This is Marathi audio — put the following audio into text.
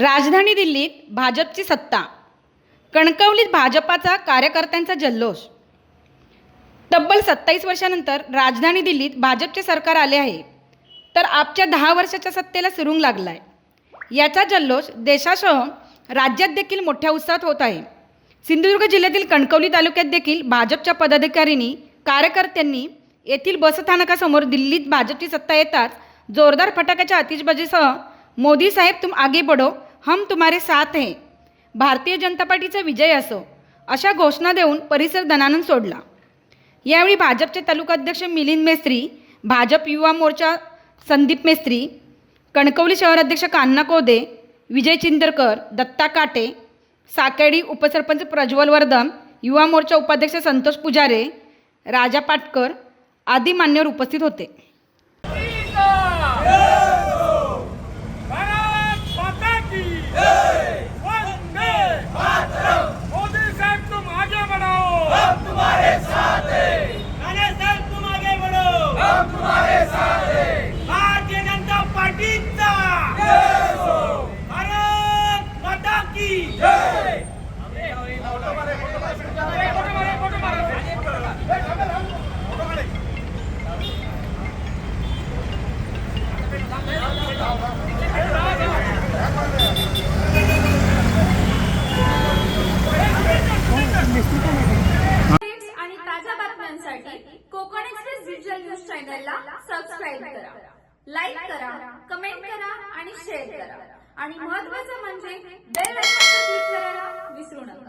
राजधानी दिल्लीत भाजपची सत्ता. कणकवलीत भाजपाचा कार्यकर्त्यांचा जल्लोष. तब्बल सत्तावीस वर्षानंतर राजधानी दिल्लीत भाजपचे सरकार आले आहे. तर आपच्या दहा वर्षाच्या सत्तेला सुरूंग लागला आहे याचा जल्लोष देशासह राज्यात देखील मोठ्या उत्साहात होत आहे. सिंधुदुर्ग जिल्ह्यातील कणकवली तालुक्यात देखील भाजपच्या पदाधिकाऱ्यांनी कार्यकर्त्यांनी येथील बसस्थानकासमोर दिल्लीत भाजपची सत्ता येताच जोरदार फटाक्याच्या आतिषबाजीसह मोदी साहेब तुम आगे बढो हम तुम्हारे साथ हैं. भारतीय जनता पार्टीचा विजय असो अशा घोषणा देऊन परिसर दणानून सोडला. यावेळी भाजपचे तालुकाध्यक्ष मिलिंद मेस्त्री भाजप युवा मोर्चा संदीप मेस्त्री कणकवली शहराध्यक्ष कान्हा कोदे विजय चिंदरकर दत्ता काटे साकेडी उपसरपंच प्रज्वल वर्धन युवा मोर्चा उपाध्यक्ष संतोष पुजारे राजा पाटकर आदी मान्यवर उपस्थित होते भारत माता की वंदे मोदी साहब तुम आगे बढ़ो हम तुम्हारे साथ हैं राणे साहब तुम आगे बढ़ो हम तुम्हारे साथ हैं भारतीय जनता पार्टीचा भारत माता की जय अपडेट्स आणि ताज्या बातम्यांसाठी कोकण एक्सप्रेस डिजिटल न्यूज चॅनलला सबस्क्राईब करा. लाईक करा कमेंट करा आणि शेअर करा. आणि महत्त्वाचं म्हणजे